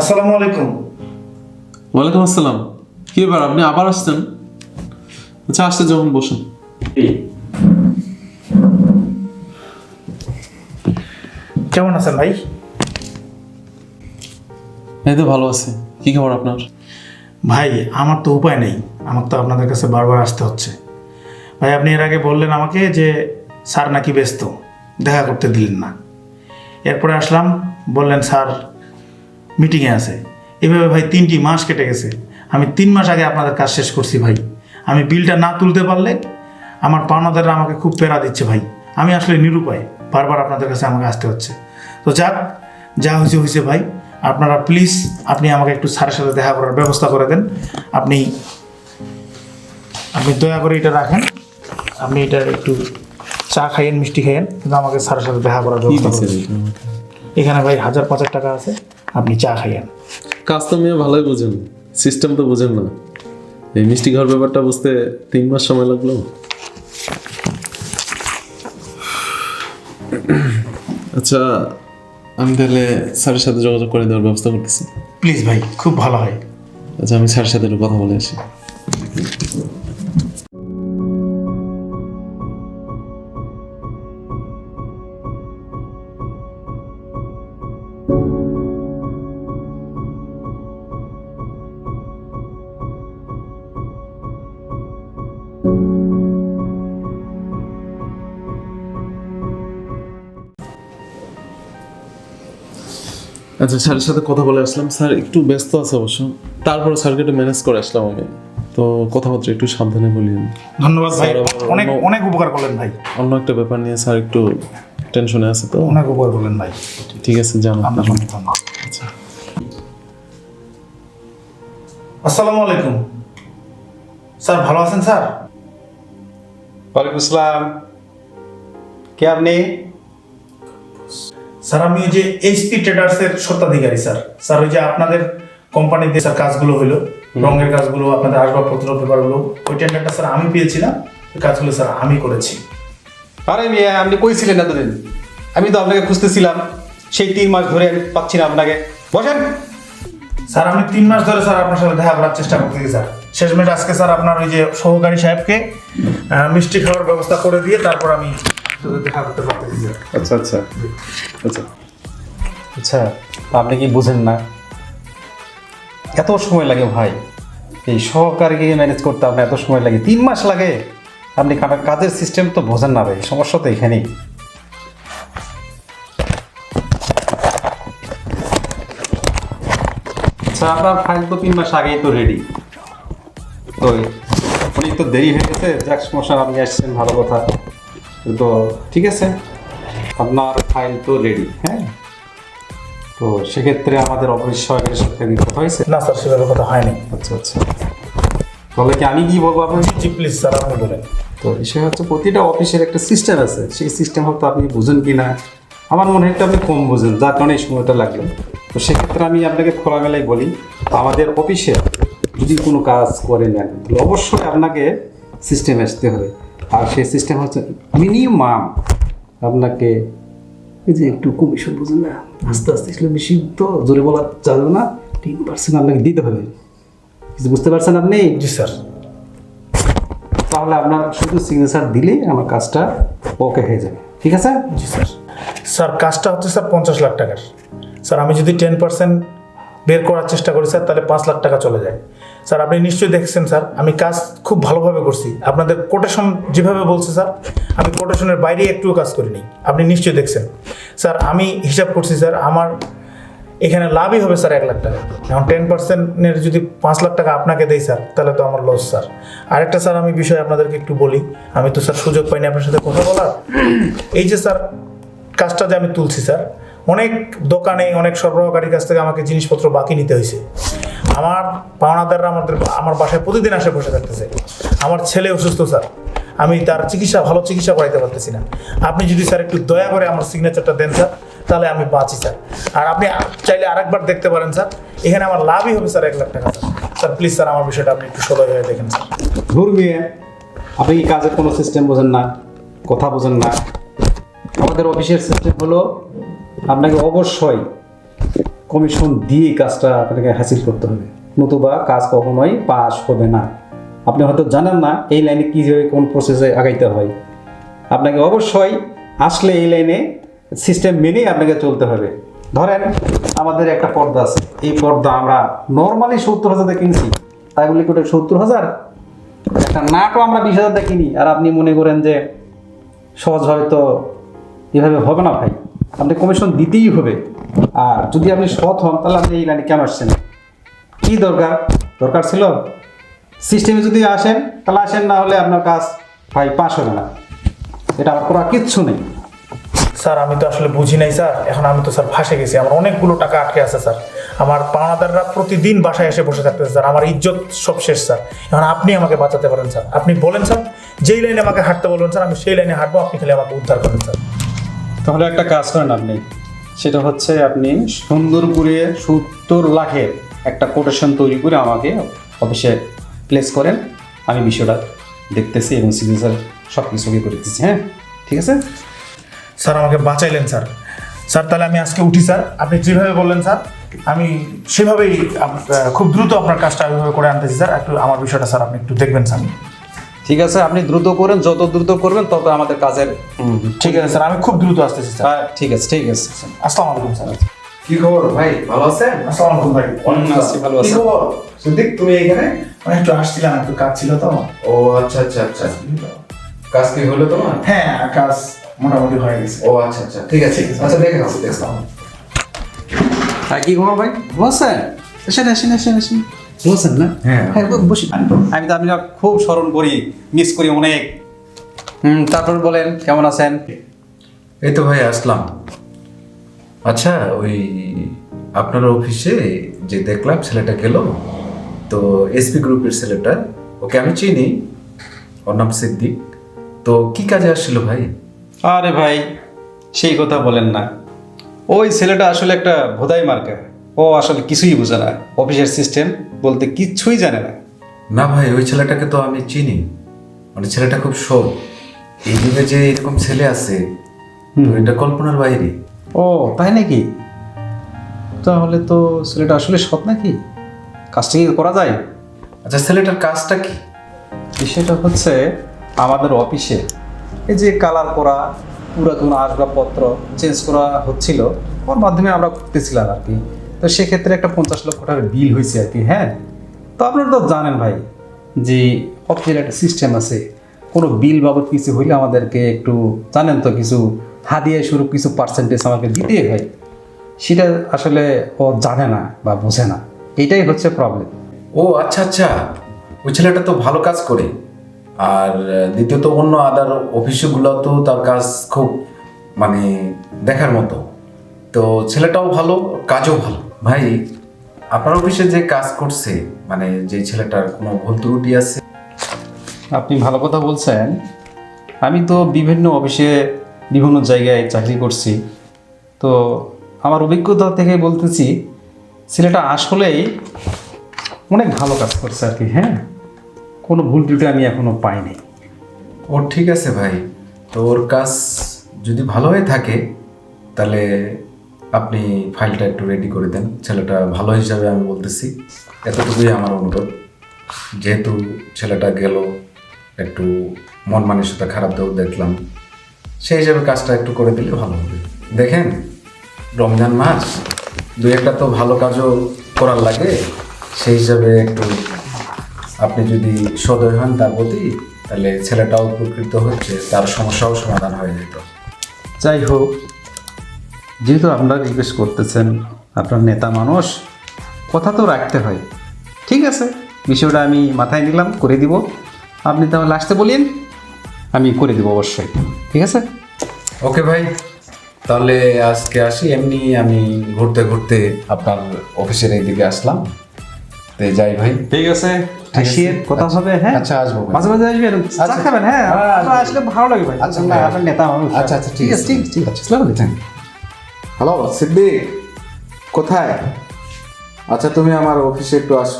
আসসালামু আলাইকুম। ওয়ালাইকুম আসসালাম। কি ব্যাপার আপনি আবার আসছেন? আচ্ছা আসতে যখন বসুন। কেমন আছেন ভাই? এই তো ভালো আছে। কি খবর আপনার? ভাই আমার তো উপায় নেই। আমার তো আপনাদের কাছে বারবার আসতে হচ্ছে। ভাই আপনি এর আগে বললেন আমাকে যে স্যার নাকি ব্যস্ত। দেখা করতে দিলেন না। এরপরে আসলাম বললেন স্যার মিটিংয়ে আছে। এভাবে ভাই তিনটি মাস কেটে গেছে। আমি তিন মাস আগে আপনাদের কাজ শেষ করছি ভাই। আমি বিলটা না তুলতে পারলে আমার পাওনাদাররা আমাকে খুব পেরা দিচ্ছে ভাই। আমি আসলে নিরুপায়। বারবার আপনাদের কাছে আমাকে আসতে হচ্ছে। তো যাক যা হয়েছে হয়েছে ভাই। আপনারা প্লিজ আপনি আমাকে একটু স্যারের সাথে দেখা করার ব্যবস্থা করে দেন। আপনি আপনি দয়া করে এটা রাখেন। আপনি এটা একটু চা খাইয়েন মিষ্টি খাইয়েন। কিন্তু আমাকে স্যারের সাথে দেখা করার ব্যবস্থা করুন এখানে ভাই হাজার পাঁচেক টাকা আছে। আপনি চা খাইয়েন। কাজ তো মেয়ে ভালোই বুঝেন সিস্টেম তো বুঝেন না। এই মিষ্টি ঘর ব্যাপারটা বুঝতে তিন মাস সময় লাগল। আচ্ছা আমি তাহলে স্যারের সাথে যোগাযোগ করে দেওয়ার ব্যবস্থা করতেছি। প্লিজ ভাই খুব ভালো হয়। আচ্ছা আমি স্যারের সাথে একটু কথা বলে আসি। আচ্ছা স্যারের সাথে কথা বলে আসলাম। স্যার একটু ব্যস্ত আছে অবশ্য। তারপর স্যারকে একটু ম্যানেজ করে আসলাম আমি। তো কথাবার্তা একটু সাবধানে বলিন ধন্যবাদ ভাই। অনেক অনেক উপকার করলেন ভাই। অন্য একটা ব্যাপার নিয়ে স্যার একটু টেনশনে আছে তো। অনেক উপকার করলেন ভাই। ঠিক আছে জানো আচ্ছা। আসসালামু আলাইকুম। স্যার ভালো আছেন স্যার? ওয়ালাইকুম আসসালাম। কে আপনি? স্যার আমি ওই যে এইচপি ট্রেডার্সের স্বত্বাধিকারী স্যার। স্যার ওই যে আপনাদের কোম্পানিতে স্যার কাজগুলো হলো রঙের কাজগুলো আপনাদের আসবাবপত্র পেপারগুলো ওই টেন্ডারটা স্যার আমি পেয়েছিলাম। ওই কাজগুলো স্যার আমি করেছি। আরে মিয়া আপনি কই কইছিলেন এতদিন? আমি তো আপনাকে খুঁজতেছিলাম। সেই তিন মাস ধরে আমি পাচ্ছি না আপনাকে। বসেন। স্যার আমি তিন মাস ধরে স্যার আপনার সাথে দেখা করার চেষ্টা করতেছি স্যার। শেষমেশ আজকে স্যার আপনার ওই যে সহকারী সাহেবকে মিষ্টি খাওয়ার ব্যবস্থা করে দিয়ে তারপর আমি দেখা করতে স্যার আচ্ছা আচ্ছা। আচ্ছা। আচ্ছা আপনি কি বুঝেন না? এত সময় লাগে ভাই। এই সহকারীকে ম্যানেজ করতে আপনার এত সময় লাগে? তিন মাস লাগে। আপনি কাজের সিস্টেম তো বোঝেন না ভাই, সমস্যা তো এখানেই। আচ্ছা আপনার ফাইল তো তিন মাস আগেই তো রেডি তো অনেক তো দেরি হয়ে গেছে, যাক সমস্যা, আপনি আসছেন, ভালো কথা। তো ঠিক আছে। আপনার ফাইল তো রেডি হ্যাঁ? তো সেক্ষেত্রে আমাদের অফিস সহকারীর সাথে কথা হয়েছে? না স্যার সেভাবে কথা হয়নি। আচ্ছা আচ্ছা। তাহলে কি আমি কি বলব আপনার জি প্লিজ স্যার আপনি বলেন। তো বিষয় হচ্ছে প্রতিটা অফিসের একটা সিস্টেম আছে। সেই সিস্টেম হয়তো আপনি বুঝেন কি না আমার মনে হয় আপনি কম বুঝেন যার কারণে এই সময়টা লাগল। তো সেক্ষেত্রে আমি আপনাকে খোলামেলাই বলি আমাদের অফিসে যদি কোনো কাজ করে নেন তাহলে অবশ্যই আপনাকে সিস্টেম আসতে হবে। আর সেই সিস্টেম হচ্ছে মিনিমাম আপনাকে এই যে একটু কমিশন বুঝেন না? আস্তে আস্তে আসলে বেশি তো জোরে বলা যাবে না। তিন পার্সেন্ট আপনাকে দিতে হবে। কিছু বুঝতে পারছেন আপনি? জি স্যার। তাহলে আপনার শুধু সিগনেচার দিলেই আমার কাজটা ওকে হয়ে যাবে। ঠিক আছে? জি স্যার। স্যার কাজটা হচ্ছে স্যার পঞ্চাশ লাখ টাকার। স্যার আমি যদি টেন পার্সেন্ট বের করার চেষ্টা করি স্যার তাহলে পাঁচ লাখ টাকা চলে যায়। স্যার, আপনি নিশ্চয়ই দেখছেন, স্যার, আমি কাজ খুব ভালোভাবে করছি। আপনাদের কোটেশন যেভাবে বলছে, স্যার, আমি কোটেশনের বাইরে একটুও কাজ করিনি। আপনি নিশ্চয়ই দেখছেন। স্যার, আমি হিসাব করছি, স্যার, আমার এখানে লাভই হবে, স্যার, এক লাখ টাকা। এখন টেন পার্সেন্টের যদি পাঁচ লাখ টাকা আপনাকে দেই, স্যার, তাহলে তো আমার লস স্যার। আরেকটা, স্যার, আমি বিষয় আপনাদেরকে একটু বলি। আমি তো, স্যার, সুযোগ পাইনি আপনার সাথে কথা বলার। এই যে, স্যার, কাজটা যে আমি তুলছি, স্যার অনেক দোকানে, অনেক সরবরাহকারীর কাছ থেকে আমাকে জিনিসপত্র বাকি নিতে হয়েছে। আমার পাওনাদাররা আমাদের আমার বাসায় প্রতিদিন আসে বসে থাকতেছে। আমার ছেলে অসুস্থ, স্যার। আমি তার চিকিৎসা, ভালো চিকিৎসা করাইতে পারতেছি না। আপনি যদি, স্যার, একটু দয়া করে আমার সিগনেচারটা দেন, স্যার, তাহলে আমি বাঁচি, স্যার। আর আপনি চাইলে আরেকবার দেখতে পারেন, স্যার। এখানে আমার লাভই হবে, স্যার, এক লাখ টাকা, স্যার। স্যার প্লিজ স্যার, আমার বিষয়টা আপনি একটু সদয় হয়ে দেখেন, স্যার। ধুর মিয়ে, আপনি কি কাজের কোনো সিস্টেম বোঝেন না? কথা বোঝেন না? আমাদের অফিসের সিস্টেম হলো আপনাকে অবশ্যই কমিশন দিয়ে কাজটা আপনাকে হাসিল করতে হবে। নতুবা কাজ কখনোই পাস হবে না। আপনি হয়তো জানেন না এই লাইনে কীভাবে কোন প্রসেসে আগাইতে হয়। আপনাকে অবশ্যই আসলে এই লাইনে সিস্টেম মেনেই আপনাকে চলতে হবে। ধরেন আমাদের একটা পর্দা আছে। এই পর্দা আমরা নর্মালি সত্তর হাজার কিনছি। তাই বলি কোটা সত্তর হাজার? একটা নাটও আমরা বিশ হাজার কিনি। আর আপনি মনে করেন যে সহজভাবে তো এভাবে হবে না ভাই। আপনি কমিশন দিতেই হবে। আর যদি আপনি সৎ হন, তাহলে আপনি এই লাইনে কেন আসছেন? কি দরকার? দরকার ছিল সিস্টেমে যদি আসেন, তাহলে আসেন, না হলে আপনার কাজ ভাই পাস হবে না। এটা আমার করা কিচ্ছু নেই। স্যার, আমি তো আসলে বুঝি নাই, স্যার। এখন আমি তো, স্যার, ফাঁসে গেছি। আমার অনেকগুলো টাকা আটকে আছে, স্যার। আমার পাওনাদাররা প্রতিদিন বাসায় এসে বসে থাকতেছে, স্যার। আমার ইজ্জত সব শেষ, স্যার। এখন আপনি আমাকে বাঁচাতে পারেন, স্যার। আপনি বলেন, স্যার। যেই লাইনে আমাকে হাঁটতে বলবেন, স্যার, আমি সেই লাইনে হাঁটবো, আপনি খালি আমাকে উদ্ধার করেন, স্যার। তাহলে একটা কাজ করেন আপনি। সেটা হচ্ছে আপনি সুন্দর করে সত্তর লাখের একটা কোটেশন তৈরি করে আমাকে অফিসে প্লেস করেন। আমি বিষয়টা দেখতেছি এবং সিগনেচার সব কিছু করে দিচ্ছি হ্যাঁ? ঠিক আছে? স্যার, আমাকে বাঁচাইলেন, স্যার। স্যার, তাহলে আমি আজকে উঠি, স্যার। আপনি যেভাবে বললেন, স্যার, আমি সেভাবেই খুব দ্রুত আপনার কাজটা করে আনতেছি, স্যার। একটু আমার বিষয়টা, স্যার, আপনি একটু দেখবেন, স্যার। ঠিক আছে আপনি দ্রুত করেন যত দ্রুত করবেন তত আমাদের কাজের ঠিক আছে স্যার আমি খুব দ্রুত আসতেছি স্যার। হ্যাঁ ঠিক আছে ঠিক আছে আসসালামু আলাইকুম স্যার। কি খবর ভাই ভালো আছেন? আসসালামু আলাইকুম ভাই। আছি, ভালো কি আছি। খবর? সিদ্দিক তুমি এখানে? আমি একটু আসছিলাম একটু কাজ ছিল তো। ও আচ্ছা আচ্ছা আচ্ছা। কাজ কি হলো তোমার? হ্যাঁ কাজ মোটামুটি হয়ে গেছে। ও আচ্ছা আচ্ছা ঠিক আছে। আচ্ছা দেখে নাও দেখো হ্যাঁ কি খবর ভাই? ভালো আছেন? এসেন এসেন এসেন ভালো আছেন না? হ্যাঁ। বসি আমি তো আমি খুব স্মরণ করি মিস করি অনেক। হুম তারপর বলেন কেমন আছেন? এই তো ভাই আসলাম। আচ্ছা ওই আপনার অফিসে যে দেখলাম ছেলেটা গেল তো এসপি গ্রুপের ছেলেটা ওকে আমি চিনি ওর নাম সিদ্দিক। তো কি কাজে আসছিল ভাই? আরে ভাই সেই কথা বলেন না। ওই ছেলেটা আসলে একটা ভোদাই মার্কা। ও আসলে কিছুই বোঝে না। অফিসের সিস্টেম বলতে কিচ্ছুই জানে না। না ভাই ওই ছেলেটাকে তো আমি চিনি। মানে ছেলেটা খুব সৎ। এই যুগে যে এরকম ছেলে আছে এটা কল্পনার বাইরে। ও তাই নাকি? তাহলে তো ছেলেটা আসলে সৎ নাকি? কাজটা কি করা যায়? আচ্ছা ছেলেটার কাজটা কি? বিষয়টা হচ্ছে আমাদের অফিসে এই যে কালার করা পুরাতন আসবাবপত্র চেঞ্জ করা হচ্ছিল। ওর মাধ্যমে আমরা করতেছিলাম আর কি। তো সেক্ষেত্রে একটা পঞ্চাশ লক্ষ টাকার বিল হয়েছে আর কি হ্যাঁ? তো আপনারা তো জানেন ভাই যে অফিসের একটা সিস্টেম আছে। কোনো বিল বাবদ কিছু হইলে আমাদেরকে একটু জানেন তো কিছু, হাদিয়া স্বরূপ কিছু পার্সেন্টেজ আমাকে দিতেই হয়। সেটা আসলে ও জানে না বা বোঝে না। এটাই হচ্ছে প্রবলেম ও আচ্ছা আচ্ছা। ওই ছেলেটা তো ভালো কাজ করে। আর দ্বিতীয়ত অন্য আদার অফিসগুলো তো তার কাজ খুব মানে দেখার মতো। তো ছেলেটাও ভালো, কাজও ভালো। ভাই আপনার অফিসে যে কাজ করছে মানে যে ছেলেটার কোনো ভুল ত্রুটি আছে? আপনি ভালো কথা বলছেন। আমি তো বিভিন্ন অফিসে বিভিন্ন জায়গায় চাকরি করছি। তো আমার অভিজ্ঞতা থেকে বলতেছি ছেলেটা আসলেই অনেক ভালো কাজ করছে আর কি হ্যাঁ? কোনো ভুল ত্রুটি আমি এখনও পাইনি। ও ঠিক আছে ভাই। তো ওর কাজ যদি ভালো হয়ে থাকে তাহলে আপনি ফাইলটা একটু রেডি করে দেন। ছেলেটা ভালো হিসাবে আমি বলতেছি, এতটুকুই আমার অনুরোধ। যেহেতু ছেলেটা গেল, একটু মন মানসিকতা খারাপ দেও দেখলাম। সেই হিসাবে কাজটা একটু করে দিলে ভালো হবে। দেখেন, রমজান মাস, দুই একটা তো ভালো কাজও করার লাগে। সেই হিসাবে একটু আপনি যদি সদয় হন তার প্রতি, তাহলে ছেলেটাও উপকৃত হচ্ছে, তার সমস্যাও সমাধান হয়ে যেত। যাই হোক যেহেতু আপনারা রিকোয়েস্ট করতেছেন আপনার নেতা মানুষ কথা তো রাখতে হয়। ঠিক আছে বিষয়টা আমি মাথায় নিলাম করে দিব। আপনি তাহলে আসতে বলিন আমি করে দিব অবশ্যই। ঠিক আছে? ওকে ভাই তাহলে আজকে আসি। এমনি আমি ঘুরতে ঘুরতে আপনার অফিসের এইদিকে আসলাম। তো যাই ভাই। ঠিক আছে কথা হবে হ্যাঁ? আচ্ছা, আসব মাঝে মাঝে আসবেন চা আচ্ছা। খাবেন হ্যাঁ? হ্যাঁ, আসলে ভালো লাগে ভাই। আচ্ছা, আপনার নেতা মানুষ। আচ্ছা, আচ্ছা, ঠিক আছে। ঠিক ঠিক আছে আসসালামু আলাইকুম। হ্যালো সিদ্দিক কোথায়? আচ্ছা তুমি আমার অফিসে একটু আসো।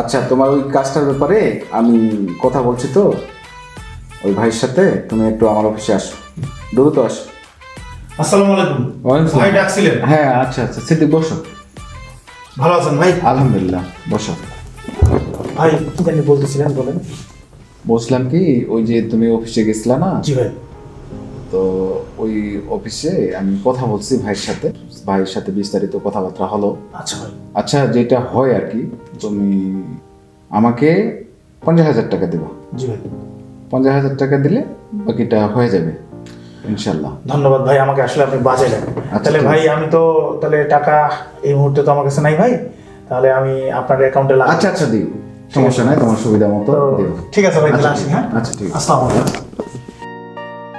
আচ্ছা তোমার ওই কাজটার ব্যাপারে আমি কথা বলছি তো। ওই ভাইয়ের সাথে তুমি একটু আমার অফিসে আসো। দ্রুত আসো। আসসালামু আলাইকুম। ওয়ালাইকুম ভাই ডাকছিলেন? হ্যাঁ আচ্ছা আচ্ছা। সিদ্দিক বসো। ভালো আছেন ভাই? আলহামদুলিল্লাহ বসো। ভাই কি জানি বলতেছিলেন বলেন। বলছিলাম কি ওই যে তুমি অফিসে গেছিলা না? জি ভাই। তো ওই অফিসে আমি কথা বলছি ভাইয়ের সাথে। ভাইয়ের সাথে বিস্তারিত কথাবার্তা হলো। আচ্ছা আচ্ছা যেটা হয় আর কি তুমি আমাকে পঞ্চাশ হাজার টাকা দেবো। জি ভাই। পঞ্চাশ হাজার টাকা দিলে বাকিটা হয়ে যাবে ইনশাল্লাহ। ধন্যবাদ ভাই আমাকে আসলে আপনি বাজাইলেন তাহলে ভাই আমি তো তাহলে টাকা এই মুহূর্তে তো আমার কাছে নাই ভাই। তাহলে আমি আপনার অ্যাকাউন্টে আচ্ছা আচ্ছা দিও। সমস্যা নাই তোমার সুবিধা মতো ঠিক আছে ভাই তাহলে আসি হ্যাঁ? আচ্ছা ঠিক আছে। আসসালামু আলাইকুম।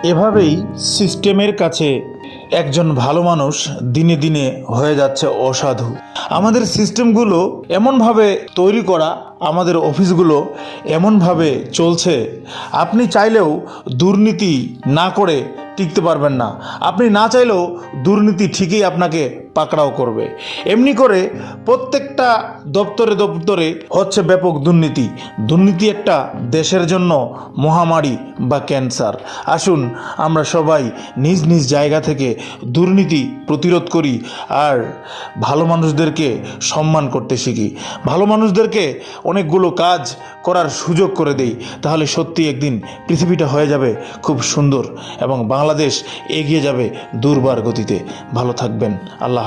এভাবেই সিস্টেমের কাছে একজন ভালো মানুষ দিনে দিনে হয়ে যাচ্ছে অসাধু। আমাদের সিস্টেমগুলো এমনভাবে তৈরি করা, আমাদের অফিসগুলো এমনভাবে চলছে, আপনি চাইলেও দুর্নীতি না করে টিকতে পারবেন না। আপনি না চাইলেও দুর্নীতি ঠিকই আপনাকে পাকড়াও করবে। এমনি করে প্রত্যেকটা দপ্তরে দপ্তরে হচ্ছে ব্যাপক দুর্নীতি। দুর্নীতি একটা দেশের জন্য মহামারী বা ক্যান্সার। আসুন, আমরা সবাই নিজ নিজ জায়গা থেকে দুর্নীতি প্রতিরোধ করি আর ভালো মানুষদেরকে সম্মান করতে শিখি। ভালো মানুষদেরকে অনেকগুলো কাজ করার সুযোগ করে দেই, তাহলে সত্যি একদিন পৃথিবীটা হয়ে যাবে খুব সুন্দর এবং বাংলাদেশ এগিয়ে যাবে দুর্বার গতিতে। ভালো থাকবেন। আল্লাহ